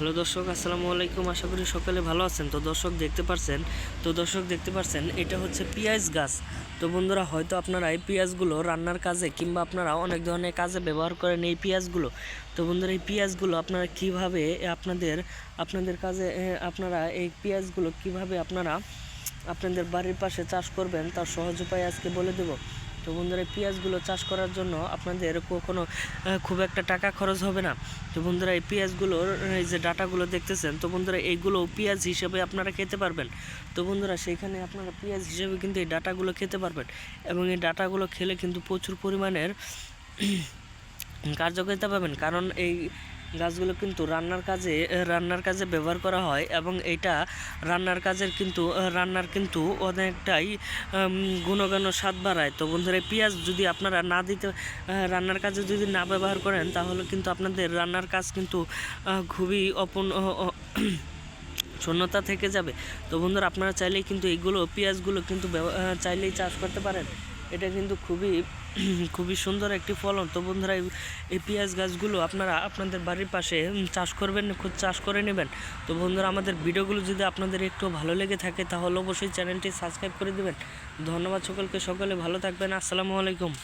Hello দর্শক, আসসালামু আলাইকুম। আশা করি সকলে ভালো আছেন। তো দর্শক দেখতে পাচ্ছেন তো দর্শক দেখতে পাচ্ছেন এটা হচ্ছে পেঁয়াজ গাছ। তো বন্ধুরা, হয়তো আপনারা এই পেঁয়াজগুলো রান্নার কাজে কিংবা আপনারা অনেক ধরনের কাজে ব্যবহার করেন এই পেঁয়াজগুলো। তো বন্ধুরা, এই পেঁয়াজগুলো আপনারা কীভাবে আপনাদের আপনাদের কাজে আপনারা এই পেঁয়াজগুলো কীভাবে আপনারা আপনাদের বাড়ির পাশে চাষ করবেন, তার সহজ উপায় আজকে বলে দেব। তো বন্ধুরা, পেঁয়াজগুলো চাষ করার জন্য আপনাদের কখনো খুব একটা টাকা খরচ হবে না। তো বন্ধুরা, এই পেঁয়াজগুলোর, এই যে ডাটাগুলো দেখতেছেন, তো বন্ধুরা, এইগুলো পেঁয়াজ হিসেবে আপনারা খেতে পারবেন। তো বন্ধুরা সেইখানে আপনারা পেঁয়াজ হিসেবে কিন্তু এই ডাটাগুলো খেতে পারবেন এবং এই ডাটাগুলো খেলে কিন্তু প্রচুর পরিমাণের কার্যকারিতা পাবেন। কারণ এই গাছগুলো কিন্তু রান্নার কাজে রান্নার কাজে ব্যবহার করা হয় এবং এটা রান্নার কাজের কিন্তু রান্নার কিন্তু অনেকটাই গুণগান স্বাদ বাড়ায়। তো বন্ধুরা পেঁয়াজ যদি আপনারা না দিতে রান্নার কাজে যদি না ব্যবহার করেন, তাহলে কিন্তু আপনাদের রান্নার কাজ কিন্তু খুবই অপূর্ণ শূন্যতা থেকে যাবে। তো বন্ধুরা, আপনারা চাইলেই কিন্তু এইগুলো, পেঁয়াজগুলো কিন্তু চাইলেই চাষ করতে পারেন। এটা কিন্তু খুবই খুবই সুন্দর একটি ফলন। তো বন্ধুরা, এই- পেঁয়াজ গাছগুলো আপনারা আপনাদের বাড়ির পাশে চাষ করবেন খুব চাষ করে নেবেন। তো বন্ধুরা, আমাদের ভিডিওগুলো যদি আপনাদের একটু ভালো লেগে থাকে, তাহলে অবশ্যই চ্যানেলটি সাবস্ক্রাইব করে দেবেন। ধন্যবাদ সকলকে, সকলে ভালো থাকবেন। আসসালামু আলাইকুম।